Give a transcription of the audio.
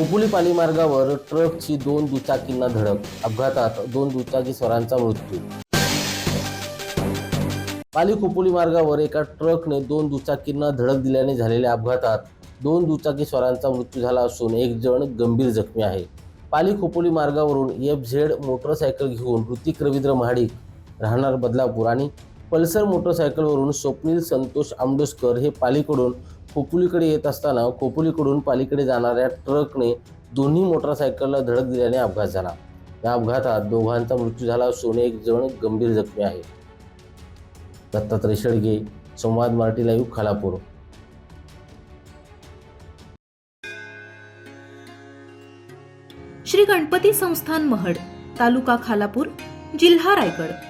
खोपोली पाली मार्गावर ट्रकची दोन दुचाकींना धडक. अपघातात दोन दुचाकी स्वरांचा मृत्यू. पाली खोपोली मार्गावर एका ट्रकने दोन दुचाकींना धडक दिल्याने झालेल्या अपघातात दोन दुचाकी स्वरांचा मृत्यू झाला असून एक जण गंभीर जखमी आहे. पाली खोपोली मार्गावरून एफ झेड मोटरसायकल घेऊन ऋतिक रवींद्र महाडिक राहणार बदलापूर आणि पल्सर मोटरसायकलवरून स्वप्नील संतोष आंबोस्कर हे पालीकडून खोपोलीकडे येत असताना खोपोलीकडून पालीकडे जाणाऱ्या ट्रकने दोन्ही मोटरसायकलला धडक दिल्याने अपघात झाला. या अपघातात दोघांचा मृत्यू झाला असून एक जण गंभीर जखमी आहे. दत्तात्रय शेळगे संवाद मराठी लाईव्ह खालापूर. श्री गणपती संस्थान महड तालुका खालापूर जिल्हा रायगड.